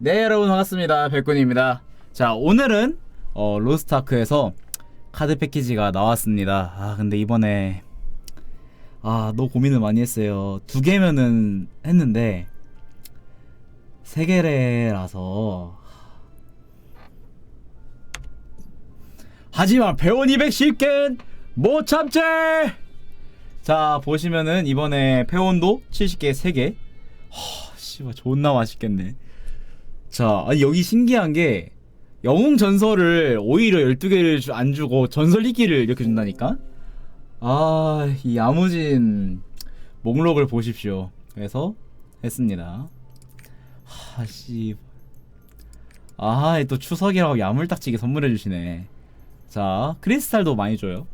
네 여러분 반갑습니다. 백군입니다. 자 오늘은 어, 로스트아크에서 카드 패키지가 나왔습니다. 아 근데 이번에 아 너무 고민을 많이 했어요. 두 개면은 했는데 세 개래라서. 하지만 배원 200 쉽겐 못 참지! 자 보시면은 이번에 페온도 70개 3개. 허 씨발 존나 맛있겠네 자 여기 신기한 게 영웅 전설을 오히려 12개를 안 주고 전설 이기를 이렇게 준다니까? 아 이 야무진 목록을 보십시오. 그래서 했습니다. 하 씨. 아 또 추석이라고 야물딱지게 선물해 주시네. 자 크리스탈도 많이 줘요.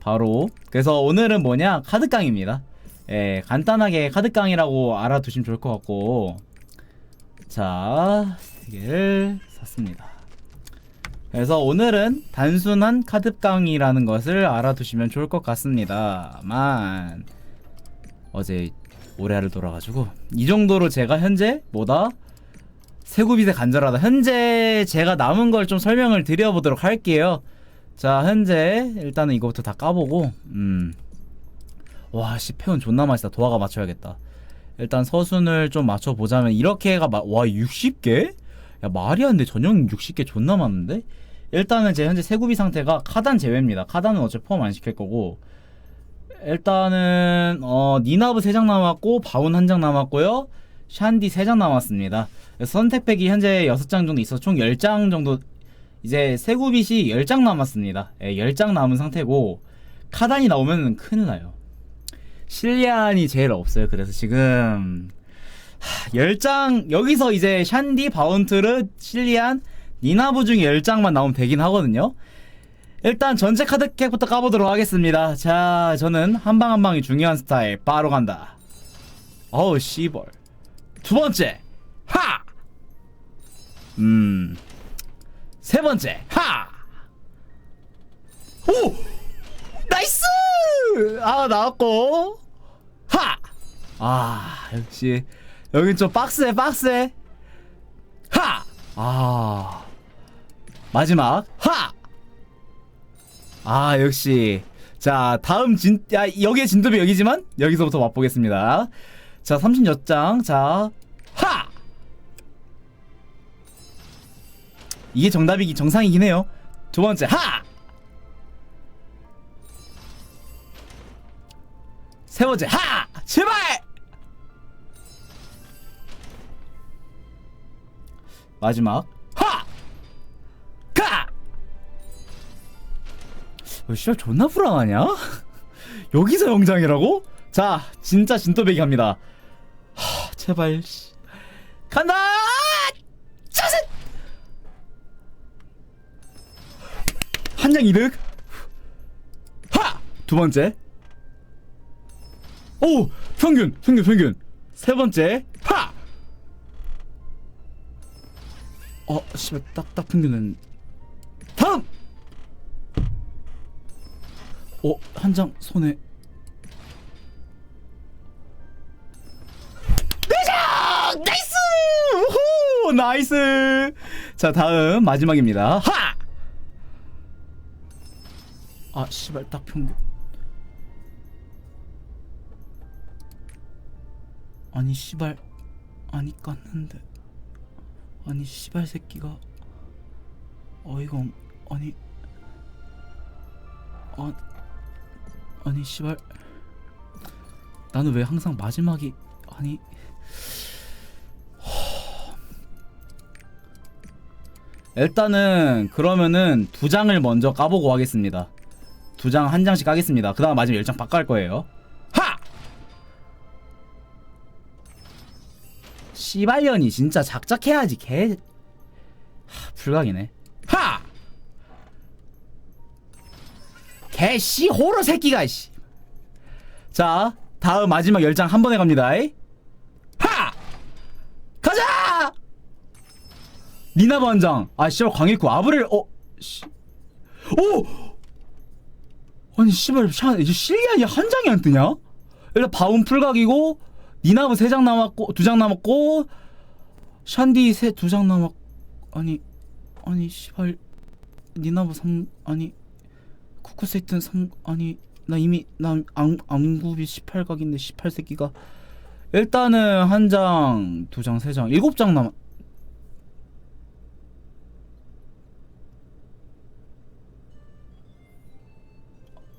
바로. 그래서 오늘은 뭐냐? 카드깡입니다 예 간단하게 카드 깡이라고 알아두시면 좋을 것 같고. 자 3개를 샀습니다. 그래서 오늘은 단순한 카드 깡이라는 것을 알아두시면 좋을 것 같습니다만 어제 올해를 돌아가지고 이 정도로 제가 현재 뭐다? 세구빚에 간절하다. 현재 제가 남은 걸 좀 설명을 드려보도록 할게요. 자 현재 일단은 이거부터 다 까보고 음. 음와씨 페온 존나 맛있다. 도화가 맞춰야겠다. 일단 서순을 좀 맞춰보자면 이렇게가 마, 와 60개? 야 말이 안 돼. 전용 60개 존나 많은데? 일단은 제 현재 세구비 상태가 카단 제외입니다. 카단은 어차피 포함 안 시킬 거고. 일단은 어 니나브 3장 남았고 바운 1장 남았고요. 샨디 3장 남았습니다. 선택팩이 현재 6장 정도 있어서 총 10장 정도 이제 세구빗이 10장 남았습니다. 예, 10장 남은 상태고 카단이 나오면 큰일 나요 실리안이 제일 없어요 그래서 지금 하, 10장 여기서 이제 샨디 바운트르 실리안 니나브 중에 10장만 나오면 되긴 하거든요 일단 전체 카드 객부터 까보도록 하겠습니다 자 저는 한 방 한방이 중요한 스타일 바로 간다 어우 씨벌 두 번째 하! 음. 세 번째. 하! 오! 나이스! 아, 나왔고. 하! 아, 역시 여긴 좀 빡세, 빡세. 하! 아. 마지막. 하! 아, 역시. 자, 다음 진, 야, 여기에 진도비 여기지만, 여기서부터 맛보겠습니다. 자, 36장. 자, 하! 이게 정답이기 정상이긴 해요. 두 번째 하. 세 번째 하. 마지막 하. 가. 어, 씨발 존나 불안하냐? 여기서 영장이라고? 자, 진짜 진또배기 갑니다. 하, 제발. 씨. 간다! 짜증! 한장 이득. 하! 두 번째. 오! 평균, 평균, 평균. 세 번째. 씨발, 딱, 딱 평균은. 다음! 어, 한 장 손에. 내장! 나이스! 우후! 나이스! 자, 다음, 마지막입니다. 하! 아 씨발 딱 평균 아니 씨발 아니 깠는데 아니 씨발 새끼가 어이가 없 아니 아 아니 씨발 나는 왜 항상 마지막이 아니 일단은 그러면은 두 장을 먼저 까보고 하겠습니다. 두 장 한 장씩 까겠습니다. 그 다음 마지막 열장 바꿔 할 거예요. 씨발년이 진짜 작작해야지 개 하, 불각이네. 하! 개씨 호러 새끼가 씨. 자 다음 마지막 열장 한 번에 갑니다. 이. 하! 가자! 니나 반장. 아 씨발 광일구 아브를 어 씨. 오! 아니 씨발 샤 이제 실리안이 한 장이 안 뜨냐? 일단 바운 풀각이고 니나브 세 장 남았고 두 장 남았고 샨디 세 두 장 남았 아니 아니 씨발 니나브 3 아니 쿠쿠 세트는 3 아니 나 이미 나 안, 안굽이 18각인데 18새끼가. 일단은 한 장, 두 장, 세 장, 일곱 장 남았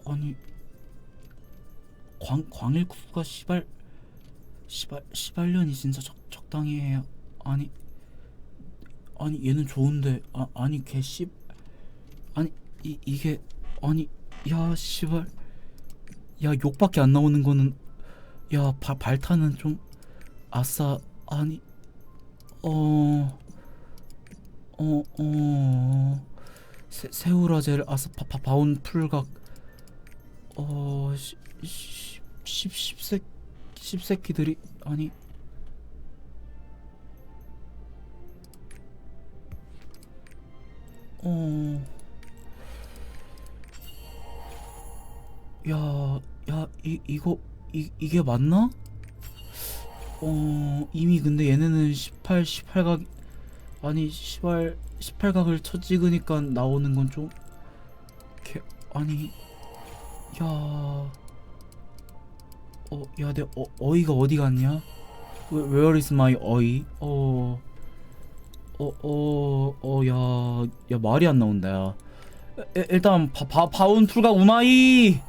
아니 광 광일국수가 시발 시발 시발년이 진짜 적 적당히 해야 아니 아니 얘는 좋은데 아 아니 개씨 아니 이 이게 아니 야 시발 야 욕밖에 안 나오는 거는 야 발, 발타는 좀 아싸 아니 어 어, 어, 새, 새우라젤 아싸 바, 바, 바운 풀각 어, 시, 시, 십, 십새, 십새끼들이, 아니. 어. 야, 야, 이, 이거, 이, 이게 맞나? 어, 이미 근데 얘네는 18, 18각, 아니, 18, 18각을 쳐 찍으니까 나오는 건 좀, 개, 아니, 야, 어, 야, 내 어, 어이가 어디 갔냐? Where, is my 어이? 어, 어, 어, 어, 야, 야 말이 안 나온다. 야. 에, 일단 바, 바, 바운 풀가 우마이.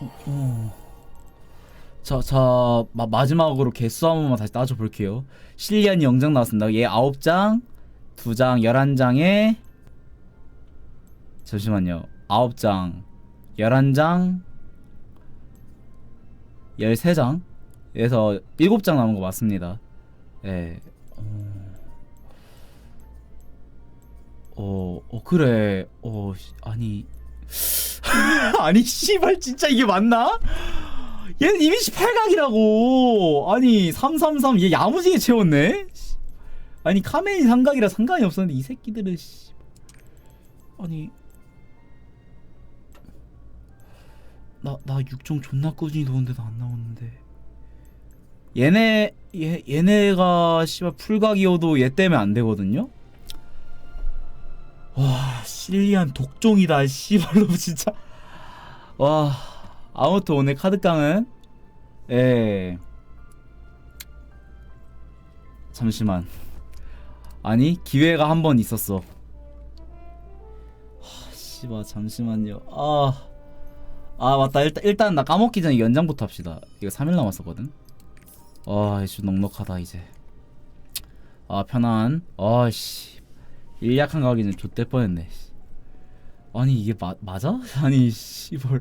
어, 어. 자, 자, 마, 마지막으로 개수 한 번만 다시 따져 볼게요. 실리안 영장 나왔습니다. 얘 9장, 2장, 11장에 잠시만요. 9장, 11장, 13장. 에서 7장 남은 거 맞습니다. 예. 어, 어, 어 그래. 어, 씨, 아니. 아니, 씨발, 진짜 이게 맞나? 얘는 이미 18각이라고! 아니, 333, 얘 야무지게 채웠네? 씨. 아니, 카메인 삼각이라 상관이 없었는데, 이 새끼들은, 씨. 아니. 나, 나 육종 존나 꾸준히 도는데도 안 나오는데. 얘네, 얘, 얘네가, 씨발, 풀각이어도 얘 때문에 안 되거든요? 와, 실리안 독종이다, 씨발로, 진짜. 와, 아무튼 오늘 카드깡은, 예. 잠시만. 아니, 기회가 한 번 있었어. 하, 씨발, 잠시만요. 아. 아, 맞다. 일단, 일단 나 까먹기 전에 연장부터 합시다. 이거 3일 남았었거든. 아, 이제 좀 넉넉하다, 이제. 아, 편안. 아씨. 일약한 가기는 좆될 뻔했네. 씨. 아니, 이게 마, 맞아? 아니, 씨발.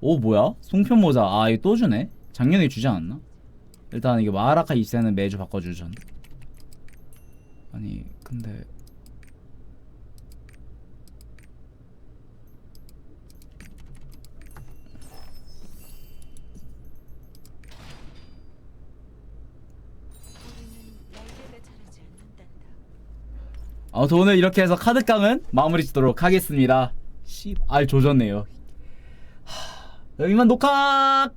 오, 뭐야? 송편 모자. 아, 이거 또 주네? 작년에 주지 않았나? 일단 이게 마라카 2세는 매주 바꿔주전. 아니, 근데. 아무튼 오늘 이렇게 해서 카드깡은 마무리 짓도록 하겠습니다. 씨, 알 조졌네요. 하, 여기만 녹화!